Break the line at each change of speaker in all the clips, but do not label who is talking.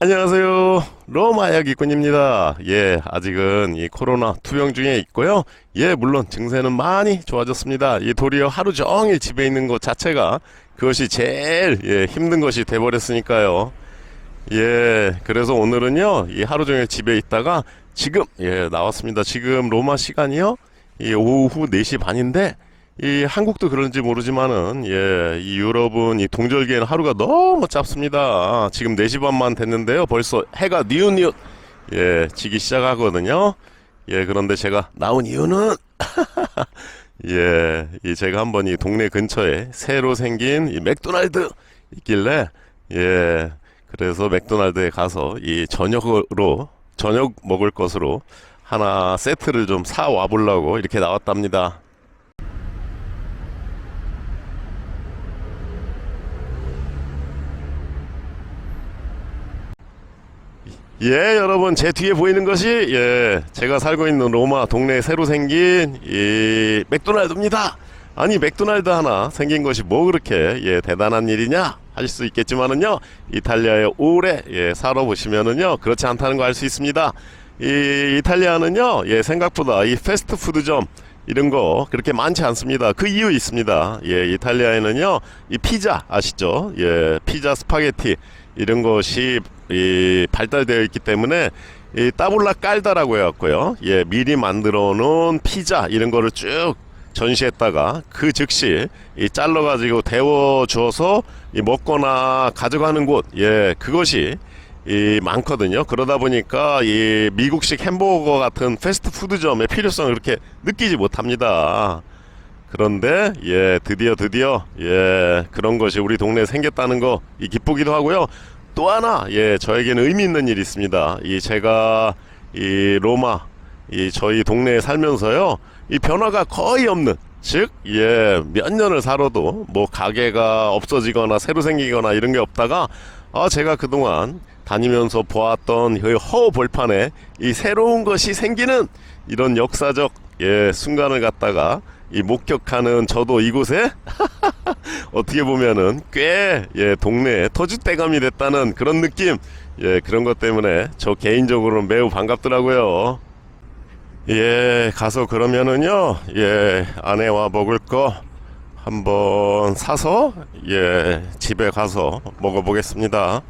안녕하세요. 로마 야기꾼입니다. 예, 아직은 이 코로나 투병 중에 있고요. 예, 물론 증세는 많이 좋아졌습니다. 이 도리어 하루 종일 집에 있는 것 자체가 그것이 제일 예, 힘든 것이 돼버렸으니까요. 예, 그래서 오늘은요, 이 하루 종일 집에 있다가 지금, 예, 나왔습니다. 지금 로마 시간이요, 이 오후 4시 반인데, 이 한국도 그런지 모르지만은, 예, 이 유럽은 이 동절기에는 하루가 너무 짧습니다. 지금 4시 반만 됐는데요, 벌써 해가 니웃니웃, 예, 지기 시작하거든요. 예, 그런데 제가 나온 이유는, 예, 이 제가 한번 이 동네 근처에 새로 생긴 이 맥도날드 있길래, 예, 그래서 맥도날드에 가서 이 저녁으로 저녁 먹을 것으로 하나 세트를 좀 사 와 보려고 이렇게 나왔답니다. 예, 여러분, 제 뒤에 보이는 것이, 예, 제가 살고 있는 로마 동네에 새로 생긴, 이, 맥도날드입니다. 아니, 맥도날드 하나 생긴 것이 뭐 그렇게, 예, 대단한 일이냐? 하실 수 있겠지만은요, 이탈리아에 오래, 예, 살아보시면은요, 그렇지 않다는 거 알 수 있습니다. 이, 이탈리아는요, 예, 생각보다 이 패스트푸드점, 이런 거 그렇게 많지 않습니다. 그 이유 있습니다. 예, 이탈리아에는요, 이 피자 아시죠? 예, 피자 스파게티 이런 것이 이 발달되어 있기 때문에 이 따블라 깔다라고 해갖고요. 예, 미리 만들어 놓은 피자 이런 거를 쭉 전시했다가 그 즉시 이 잘라가지고 데워 주어서 이 먹거나 가져가는 곳, 예, 그것이 이 많거든요. 그러다 보니까 이 미국식 햄버거 같은 패스트푸드점의 필요성을 그렇게 느끼지 못합니다. 그런데 예 드디어 드디어 예 그런 것이 우리 동네에 생겼다는 거 이 기쁘기도 하고요. 또 하나 예 저에게는 의미 있는 일이 있습니다. 이 제가 이 로마 이 저희 동네에 살면서요 이 변화가 거의 없는 즉, 예, 몇 년을 살아도 뭐 가게가 없어지거나 새로 생기거나 이런 게 없다가 아, 제가 그동안 다니면서 보았던 그 허벌판에 이 새로운 것이 생기는 이런 역사적 예, 순간을 갖다가 이 목격하는 저도 이곳에 어떻게 보면은 꽤 예, 동네에 터줏대감이 됐다는 그런 느낌 예, 그런 것 때문에 저 개인적으로는 매우 반갑더라고요. 예, 가서 그러면은요, 예, 아내와 먹을 거 한번 사서, 예, 집에 가서 먹어보겠습니다.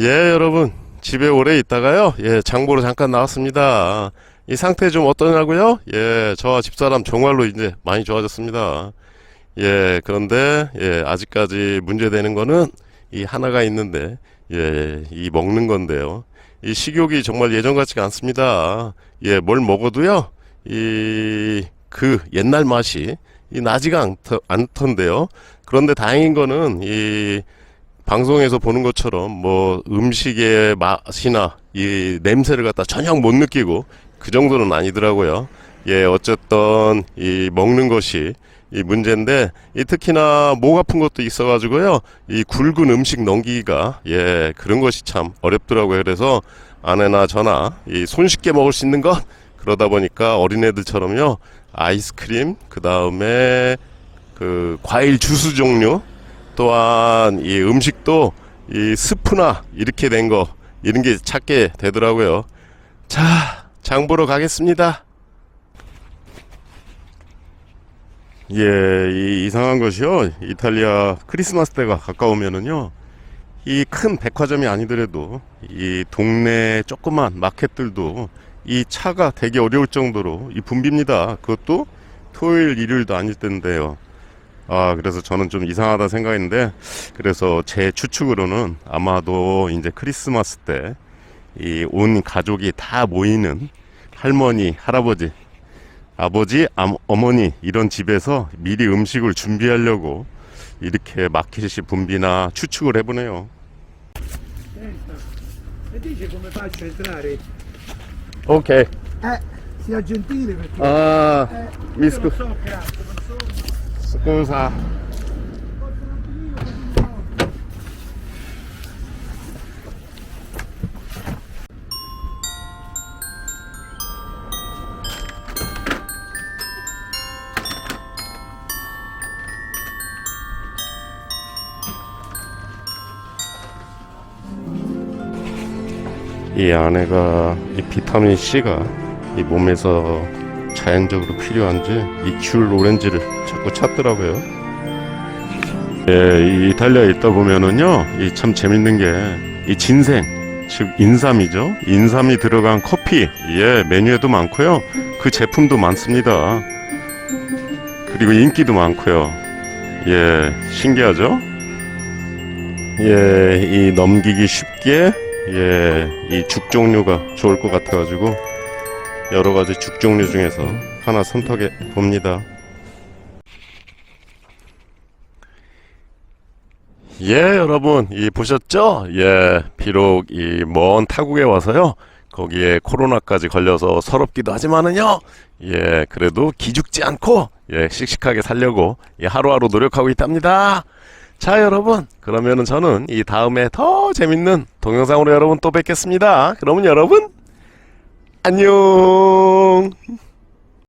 예, 여러분. 집에 오래 있다가요. 예, 장보러 잠깐 나왔습니다. 이 상태 좀 어떠냐고요? 예, 저와 집사람 정말로 이제 많이 좋아졌습니다. 예, 그런데 예, 아직까지 문제되는 거는 이 하나가 있는데 예, 이 먹는 건데요. 이 식욕이 정말 예전 같지가 않습니다. 예, 뭘 먹어도요. 이 그 옛날 맛이 이 나지가 않더, 않던데요. 그런데 다행인 거는 이 방송에서 보는 것처럼 뭐 음식의 맛이나 이 냄새를 갖다 전혀 못 느끼고 그 정도는 아니더라고요. 예, 어쨌든 이 먹는 것이 이 문제인데 이 특히나 목 아픈 것도 있어가지고요. 이 굵은 음식 넘기기가 예 그런 것이 참 어렵더라고요. 그래서 아내나 저나 이 손쉽게 먹을 수 있는 것 그러다 보니까 어린애들처럼요 아이스크림 그 다음에 그 과일 주스 종류 또한 이 음식도 이 스프나 이렇게 된 거 이런 게 찾게 되더라고요. 자, 장 보러 가겠습니다. 예, 이 이상한 것이요. 이탈리아 크리스마스 때가 가까우면은요. 이 큰 백화점이 아니더라도 이 동네 조그만 마켓들도 이 차가 되게 어려울 정도로 이 붐빕니다. 그것도 토요일, 일요일도 아닐 텐데요. 아, 그래서 저는 좀 이상하다 생각했는데, 그래서 제 추측으로는 아마도 이제 크리스마스 때 이 온 가족이 다 모이는 할머니, 할아버지, 아버지, 암, 어머니 이런 집에서 미리 음식을 준비하려고 이렇게 마켓이 분비나 추측을 해보네요. 오케이.
Sia gentile perché...
아, 스쿠사. 이 안에가 이 비타민 C가 이 몸에서 자연적으로 필요한지 이 귤 오렌지를 자꾸 찾더라고요. 예, 이 이탈리아에 있다 보면은요, 이 참 재밌는 게 이 진생, 즉 인삼이죠. 인삼이 들어간 커피, 예, 메뉴에도 많고요. 그 제품도 많습니다. 그리고 인기도 많고요. 예, 신기하죠? 예, 이 넘기기 쉽게 예, 이 죽 종류가 좋을 것 같아가지고 여러 가지 죽 종류 중에서 하나 선택해 봅니다. 예, 여러분, 이 보셨죠? 예, 비록 이 먼 타국에 와서요. 거기에 코로나까지 걸려서 서럽기도 하지만은요. 예, 그래도 기죽지 않고 예, 씩씩하게 살려고 예, 하루하루 노력하고 있답니다. 자, 여러분, 그러면은 저는 이 다음에 더 재밌는 동영상으로 여러분 또 뵙겠습니다. 그러면 여러분 안녕.